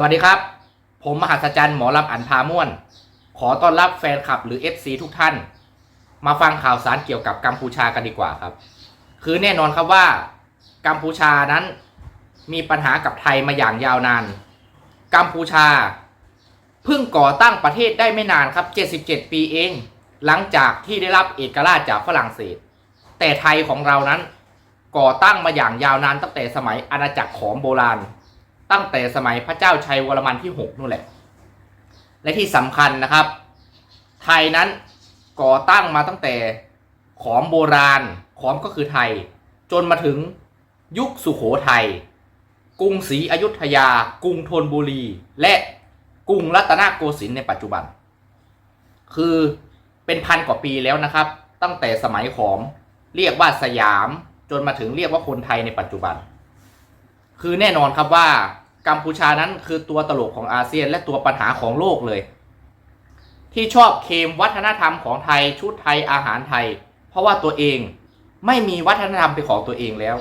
วัสดีครับ ผมมหัศจรรย์หมอลำอันพาม่วน ขอต้อนรับแฟนคลับหรือ FC ทุกท่าน มาฟังข่าวสารเกี่ยวกับกัมพูชากันดีกว่าครับ คือแน่นอนครับว่า กัมพูชานั้นมีปัญหากับไทยมาอย่างยาวนาน กัมพูชาเพิ่งก่อตั้งประเทศได้ไม่นานครับ 77 ปีเอง หลังจากที่ได้รับเอกราชจากฝรั่งเศส แต่ไทยของเรานั้นก่อตั้งมาอย่างยาวนานตั้งแต่สมัยอาณาจักรขอมโบราณ ตั้งแต่สมัยพระเจ้าชัยวรมันที่ 6นู่นแหละ และที่สำคัญนะครับ ไทยนั้นก่อตั้งมาตั้งแต่ขอมโบราณ ขอมก็คือไทย จนมาถึงยุคสุขโขทัยกรุงศรีอยุธยา กรุงธนบุรี และกรุงรัตนโกสินทร์ในปัจจุบัน คือเป็นพันกว่าปีแล้วนะครับ ตั้งแต่สมัยขอมเรียกว่าสยามจนมาถึงเรียกว่าคนไทยในปัจจุบัน คือแน่นอนครับว่า กัมพูชานั้นคือตัวตลกของอาเซียนและตัวปัญหาของโลกเลย ที่ชอบเคมวัฒนธรรมของไทยชุดไทยอาหารไทย เพราะว่าตัวเองไม่มีวัฒนธรรมเป็นของตัวเองแล้ว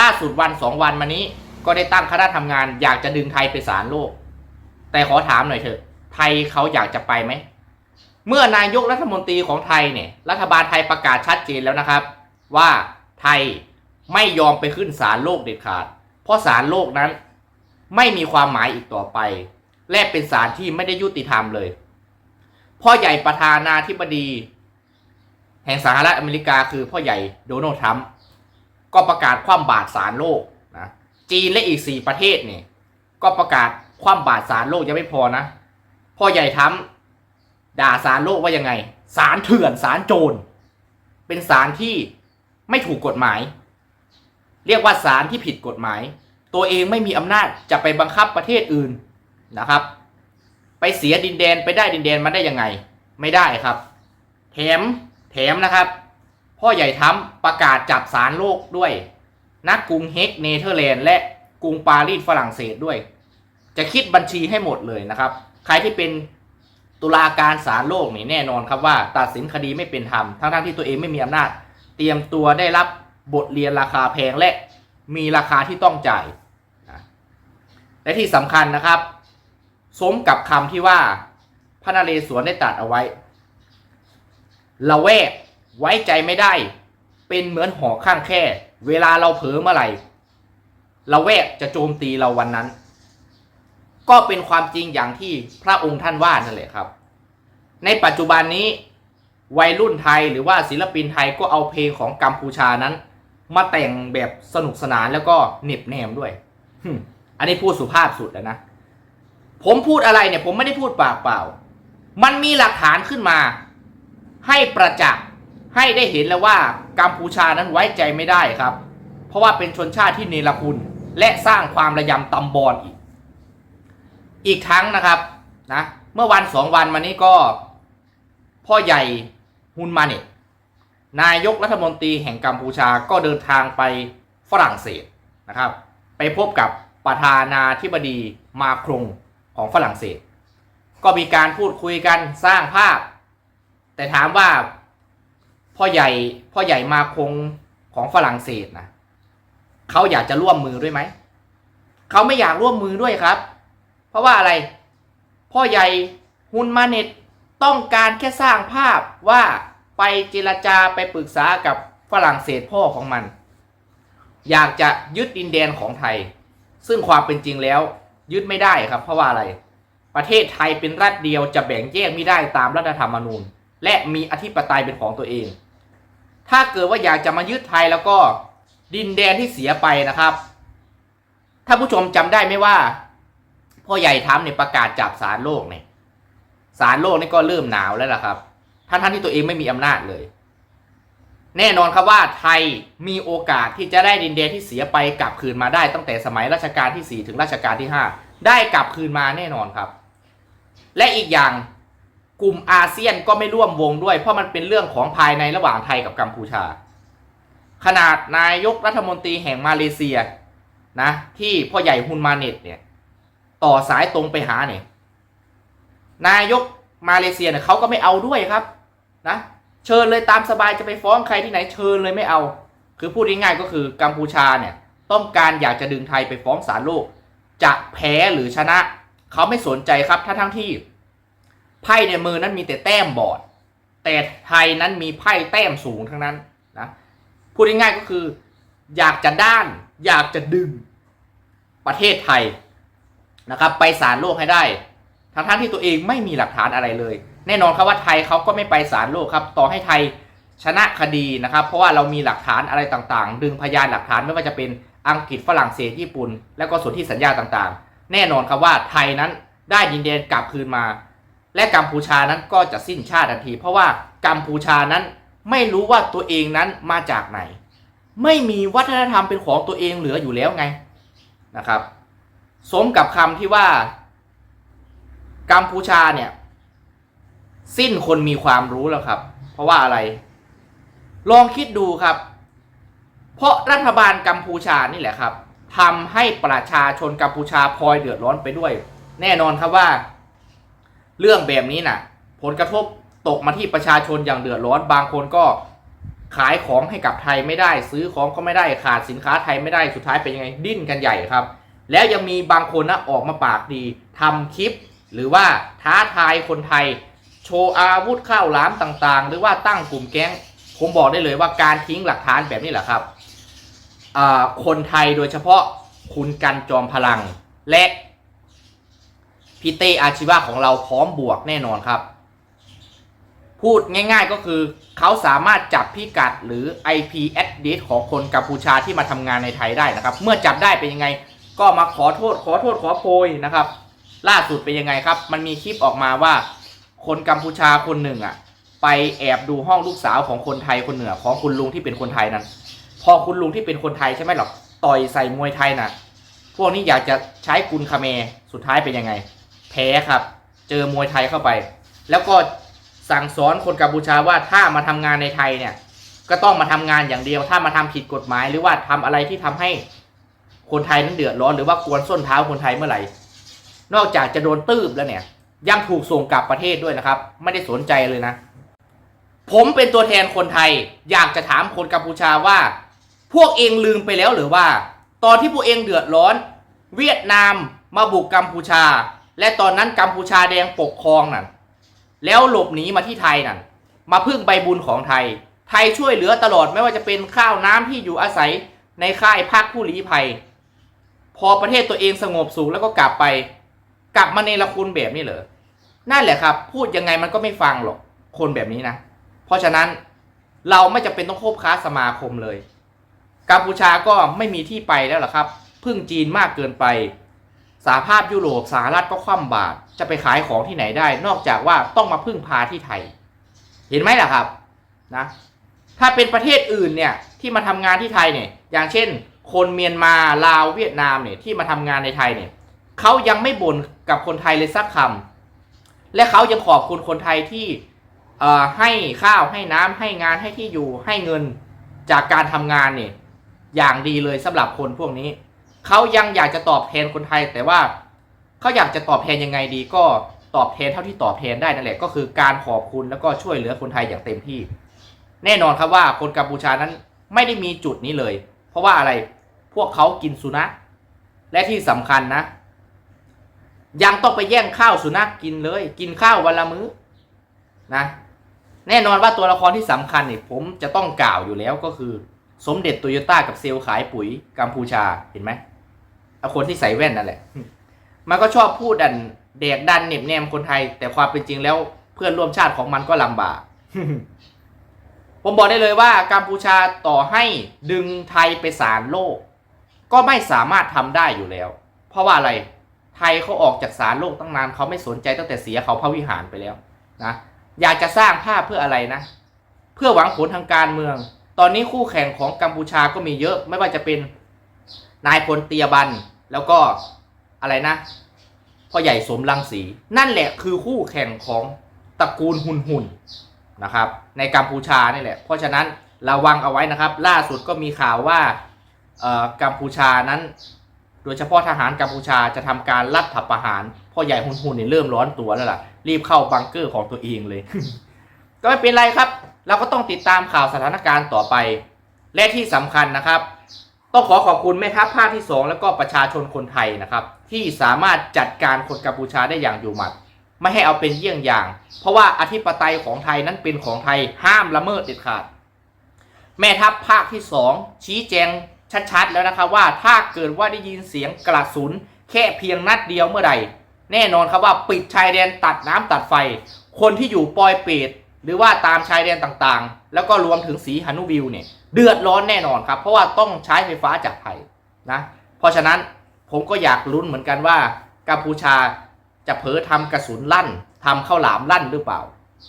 ล่าสุดวันสองวันมานี้ก็ได้ตั้งคณะทำงานอยากจะดึงไทยไปสารโลก แต่ขอถามหน่อยเถอะ ไทยเขาอยากจะไปไหม เมื่อนายกรัฐมนตรีของไทยเนี่ย รัฐบาลไทยประกาศชัดเจนแล้วนะครับ ว่าไทยไม่ยอมไปขึ้นศาลโลกเด็ดขาด เพราะศาลโลกนั้น ไม่มีความหมายอีกต่อไป และเป็นศาลที่ไม่ได้ยุติธรรมเลย พ่อใหญ่ประธานาธิบดี แห่งสหรัฐอเมริกาคือพ่อใหญ่โดนัลด์ทรัมป์ก็ประกาศคว่ำบาตรศาลโลกนะจีนและอีกสี่ประเทศเนี่ยก็ประกาศคว่ำบาตรศาลโลกยังไม่พอนะ พ่อใหญ่ทรัมป์ด่าศาลโลกว่ายังไงศาลเถื่อนศาลโจร เป็นศาลที่ไม่ถูกกฎหมาย เรียกว่าศาลที่ผิดกฎหมาย ตัวเองไม่มีอำนาจจะไปบังคับประเทศอื่นนะครับ ไปเสียดินแดนไปได้ดินแดนมาได้ยังไง ไม่ได้ครับ แถมแถมนะครับ พ่อใหญ่ทำประกาศจับสารโลกด้วยนักกรุงเฮกเนเธอร์แลนด์และกรุงปารีสฝรั่งเศสด้วย จะคิดบัญชีให้หมดเลยนะครับ ใครที่เป็นตุลาการศาลโลกนี่แน่นอนครับว่าตัดสินคดีไม่เป็นธรรมทั้งๆที่ตัวเองไม่มีอำนาจ เตรียมตัวได้รับบทเรียนราคาแพงและมีราคาที่ต้องจ่าย และที่สำคัญนะครับ สมกับคำที่ว่าพระนเรศวรได้ตรัดเอาไว้ละแวกไว้ใจไม่ได้ เป็นเหมือนหอข้างแค่ เวลาเราเผลอเมื่อไหร่ละแวกจะโจมตีเราวันนั้น ก็เป็นความจริงอย่างที่พระองค์ท่านว่านั่นแหละครับ ในปัจจุบันนี้ วัยรุ่นไทยหรือว่าศิลปินไทยก็เอาเพลงของกัมพูชานั้น มาแต่งแบบสนุกสนานแล้วก็เหน็บแนมด้วย อันนี้พูดสุภาพสุดแล้วนะ ผมพูดอะไรเนี่ย ผมไม่ได้พูดปากเปล่า มันมีหลักฐานขึ้นมา ให้ประจักษ์ให้ได้เห็นแล้วว่ากัมพูชานั้นไว้ใจไม่ได้ครับ เพราะว่าเป็นชนชาติที่เนรคุณ และสร้างความระยำตำบอลอีก อีกครั้งนะครับนะเมื่อวันสองวันมานี้ก็ พ่อใหญ่ฮุนมาเนตนายกรัฐมนตรีแห่งกัมพูชาก็เดินทางไปฝรั่งเศสนะครับ ไปพบกับ ประธานาธิบดีมาครงของฝรั่งเศส ก็มีการพูดคุยกันสร้างภาพ แต่ถามว่าพ่อใหญ่พ่อใหญ่มาคงของฝรั่งเศสนะเขาอยากจะร่วมมือด้วยไหมเขาไม่อยากร่วมมือด้วยครับ เพราะว่าอะไร พ่อใหญ่ฮุนมาเน็ตต้องการแค่สร้างภาพว่าไปเจรจาไปปรึกษากับฝรั่งเศสพ่อของมัน อยากจะยึดดินแดนของไทย ซึ่งความเป็นจริงแล้วยึดไม่ได้ครับ เพราะว่าอะไร ประเทศไทยเป็นรัฐเดียวจะแบ่งแยกไม่ได้ตามรัฐธรรมนูญ และมีอธิปไตยเป็นของตัวเอง ถ้าเกิดว่าอยากจะมายึดไทยแล้วก็ดินแดนที่เสียไปนะครับถ้าผู้ชมจำได้ไหมว่า พ่อใหญ่ทำเนี่ยประกาศจับสารโลกเนี่ยสารโลกนี่ก็เริ่มหนาวแล้วล่ะครับทั้งท่านที่ตัวเองไม่มีอำนาจเลย แน่นอนครับว่าไทยมีโอกาสที่จะได้ดินแดนที่เสียไปกลับคืนมาได้ตั้งแต่สมัยรัชกาลที่ 4 ถึงรัชกาลที่ 5 ได้กลับคืนมาแน่นอนครับ และอีกอย่างกลุ่มอาเซียนก็ไม่ร่วมวงด้วย เพราะมันเป็นเรื่องของภายในระหว่างไทยกับกัมพูชา ขนาดนายกรัฐมนตรีแห่งมาเลเซียนะที่พ่อใหญ่ฮุนมาเน็ตเนี่ยต่อสายตรงไปหาเนี่ยนายกมาเลเซียเนี่ยเขาก็ไม่เอาด้วยครับนะ เชิญเลยตามสบายจะไปฟ้องใครที่ไหนเชิญเลยไม่เอา คือพูดง่ายๆก็คือกัมพูชาเนี่ยต้องการอยากจะดึงไทยไปฟ้องศาลโลก จะแพ้หรือชนะ เขาไม่สนใจครับถ้าทั้งที่ ไพ่ในมือนั้นมีแต่แต้มบอด แต่ไทยนั้นมีไพ่แต้มสูงทั้งนั้นนะพูดง่ายๆก็คือ อยากจะด้าน อยากจะดึงประเทศไทยนะครับ ไปศาลโลกให้ได้ ทั้งทั้งที่ตัวเองไม่มีหลักฐานอะไรเลย แน่นอนครับว่าไทยเขาก็ไม่ไปศาลโลกครับ ต่อให้ไทยชนะคดีนะครับ เพราะว่าเรามีหลักฐานอะไรต่างๆ ดึงพยานหลักฐานไม่ว่าจะเป็นอังกฤษฝรั่งเศสญี่ปุ่น แล้วก็ส่วนที่สัญญาต่างๆ แน่นอนครับว่าไทยนั้นได้ยินแดนกลับคืนมา และกัมพูชานั้นก็จะสิ้นชาติทันที เพราะว่ากัมพูชานั้นไม่รู้ว่าตัวเองนั้นมาจากไหน ไม่มีวัฒนธรรมเป็นของตัวเองเหลืออยู่แล้วไงนะครับ สมกับคำที่ว่า กัมพูชาเนี่ย สิ้นคนมีความรู้แล้วครับ เพราะว่าอะไร ลองคิดดูครับ เพราะรัฐบาลกัมพูชานี่แหละครับทำให้ประชาชนกัมพูชาพลอยเดือดร้อนไปด้วย แน่นอนครับว่า เรื่องแบบนี้น่ะ ผลกระทบตกมาที่ประชาชนอย่างเดือดร้อนบางคนก็ขายของให้กับไทยไม่ได้ ซื้อของก็ไม่ได้ขาดสินค้าไทยไม่ได้สุดท้ายเป็นยังไงดิ้นกันใหญ่ครับ แล้วยังมีบางคนนะออกมาปากดีทำคลิป หรือว่าท้าทายคนไทย โชว์อาวุธข้าวหลามต่างๆ หรือว่าตั้งกลุ่มแก๊ง ผมบอกได้เลยว่าการทิ้งหลักฐานแบบนี้แหละครับ คนไทยโดยเฉพาะคุณกันจอมพลัง และพี่เตอาชีวะของเราพร้อมบวกแน่นอนครับ พูดง่ายๆก็คือเขาสามารถจับพิกัดหรือ IP address ของคนกัมพูชาที่มาทำงานในไทยได้นะครับ เมื่อจับได้เป็นยังไง ก็มาขอโทษขอโทษขอโพยนะครับ ล่าสุดเป็นยังไงครับ มันมีคลิปออกมาว่า คนกัมพูชาคนหนึ่งอะ ไปแอบดูห้องลูกสาวของคนไทยคนเหนือของคุณลุงที่เป็นคนไทยนั้น พอคุณลุงที่เป็นคนไทยใช่ไหมหรอกต่อยใส่มวยไทยน่ะพวกนี้อยากจะใช้กุนคาเมสุดท้ายเป็นยังไง แพ้ครับ เจอมวยไทยเข้าไป แล้วก็สั่งสอนคนกัมพูชาว่าถ้ามาทำงานในไทยเนี่ย ก็ต้องมาทำงานอย่างเดียว ถ้ามาทำผิดกฎหมายหรือว่าทำอะไรที่ทำให้คนไทยนั้นเดือดร้อนหรือว่ากวนส้นเท้าคนไทยเมื่อไหร่ นอกจากจะโดนตืบแล้วเนี่ย ยังถูกส่งกลับประเทศด้วยนะครับ ไม่ได้สนใจเลยนะ ผมเป็นตัวแทนคนไทย อยากจะถามคนกัมพูชาว่า พวกเองลืมไปแล้วหรือว่า ตอนที่พวกเองเดือดร้อน เวียดนามมาบุกกัมพูชา และตอนนั้นกัมพูชาแดงปกครองนั่นแล้วหลบหนีมาที่ไทยนั่นมาพึ่งใบบุญของไทย ไทยช่วยเหลือตลอดไม่ว่าจะเป็นข้าวน้ำที่อยู่อาศัยในค่ายพักผู้ลี้ภัย พอประเทศตัวเองสงบสุขแล้วก็กลับไป กลับมาในละคุณแบบนี้เหรอนั่นแหละครับ พูดยังไงมันก็ไม่ฟังหรอกคนแบบนี้นะ เพราะฉะนั้นเราไม่จำเป็นต้องคบค้าสมาคมเลย กัมพูชาก็ไม่มีที่ไปแล้วล่ะครับพึ่งจีนมากเกินไปสหภาพยุโรปสหรัฐก็คว่ำบาตรจะไปขายของที่ไหนได้ นอกจากว่าต้องมาพึ่งพาที่ไทย เห็นไหมล่ะครับนะถ้าเป็นประเทศอื่นเนี่ยที่มาทำงานที่ไทยเนี่ยอย่างเช่น คนเมียนมาลาวเวียดนามเนี่ยที่มาทำงานในไทยเนี่ย เขายังไม่บ่นกับคนไทยเลยสักคำและเขายังขอบคุณคนไทยที่ให้ข้าวให้น้ำให้งานให้ที่อยู่ให้เงินจากการทำงานเนี่ยอย่างดีเลยสำหรับคนพวกนี้ เขายังอยากจะตอบแทนคนไทย แต่ว่าเขาอยากจะตอบแทนยังไงดี ก็ตอบแทนเท่าที่ตอบแทนได้นั่นแหละก็คือการขอบคุณแล้วก็ช่วยเหลือคนไทยอย่างเต็มที่ แน่นอนครับว่าคนกัมพูชานั้นไม่ได้มีจุดนี้เลย เพราะว่าอะไรพวกเขากินสุนัขและที่สำคัญนะ ยังต้องไปแย่งข้าวสุนัขกินเลย กินข้าววันละมื้อนะ แน่นอนว่าตัวละครที่สำคัญเนี่ยผมจะต้องกล่าวอยู่แล้วก็คือ สมเด็จโตโยต้ากับเซลล์ขายปุ๋ยกัมพูชาเห็นไหมเอาคนที่ใส่แว่นนั่นแหละ มันก็ชอบพูดดันเด็กดันเน็บแนมคนไทย แต่ความเป็นจริงแล้วเพื่อนร่วมชาติของมันก็ลำบาก ผมบอกได้เลยว่ากัมพูชาต่อให้ดึงไทยไปศาลโลก ก็ไม่สามารถทำได้อยู่แล้ว เพราะว่าอะไร ไทยเขาออกจากศาลโลกตั้งนานเขาไม่สนใจตั้งแต่เสียเขาพระวิหารไปแล้วนะอยากจะสร้างภาพเพื่ออะไรนะ เพื่อหวังผลทางการเมือง ตอนนี้คู่แข่งของกัมพูชาก็มีเยอะไม่ว่าจะเป็นนายพลเตียบันแล้วก็อะไรนะพ่อใหญ่สมรังสี นั่นแหละคือคู่แข่งของตระกูลหุนหุนนะครับในกัมพูชานี่แหละ เพราะฉะนั้นระวังเอาไว้นะครับ ล่าสุดก็มีข่าวว่ากัมพูชานั้น โดยเฉพาะทหารกัมพูชาจะทำการรัฐประหารพ่อใหญ่หุนหุนเนี่ยเริ่มร้อนตัวแล้วล่ะ รีบเข้าบังเกอร์ของตัวเองเลย ก็ไม่เป็นไรครับ เราก็ต้องติดตามข่าวสถานการณ์ต่อไป และที่สำคัญนะครับ ต้องขอขอบคุณแม่ทัพภาคที่ 2 แล้วก็ประชาชนคนไทยนะครับ ที่สามารถจัดการคนกัมพูชาได้อย่างอยู่หมัด ไม่ให้เอาเป็นเยี่ยงอย่าง เพราะว่าอธิปไตยของไทยนั้นเป็นของไทยห้ามละเมิดเด็ดขาด แม่ทัพภาคที่สองชี้แจง ชัดๆแล้วนะครับว่าถ้าเกิดว่าได้ยินเสียงกระสุน แค่เพียงนัดเดียวเมื่อใดแน่นอนครับว่าปิดชายแดนตัดน้ำตัดไฟ คนที่อยู่ปอยเปตหรือว่าตามชายแดนต่างๆ แล้วก็รวมถึงสีหนุวิวเนี่ยเดือดร้อนแน่นอนครับ เพราะว่าต้องใช้ไฟฟ้าจากไทยนะเพราะฉะนั้นผมก็อยากลุ้นเหมือนกันว่ากัมพูชาจะเผลอทำกระสุนลั่นทำข้าวหลามลั่นหรือเปล่า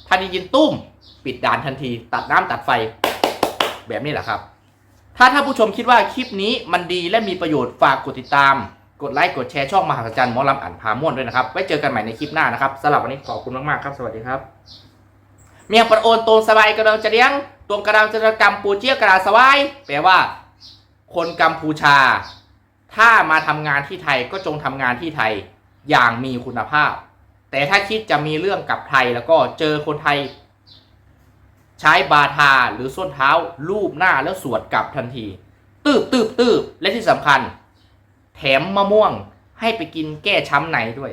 ถ้าได้ยินตุ้ม ปิดด่านทันที ตัดน้ำตัดไฟ แบบนี้แหละครับ ถ้าท่านผู้ชมคิดว่าคลิปนี้มันดีและมีประโยชน์ฝากกดติดตาม กดไลค์กดแชร์ช่องมหาสัจจันหมอลำอ่านพาม่วนด้วยนะครับ ไว้เจอกันใหม่ในคลิปหน้านะครับสำหรับวันนี้ขอบคุณมากๆครับ สวัสดีครับ เมียงประโอนตรงสบายกระดังจะเลี้ยงตรงกระดังจะกรรมปูเจียกระดาสบายแปลว่า คนกัมพูชา ถ้ามาทำงานที่ไทยก็จงทำงานที่ไทยอย่างมีคุณภาพ แต่ถ้าคิดจะมีเรื่องกับไทยแล้วก็เจอคนไทย ใช้บาทาหรือส้นเท้าลูบหน้าแล้วสวดกลับทันที ตืบตืบตืบและที่สำคัญ แถมมะม่วงให้ไปกินแก้ช้ำในด้วย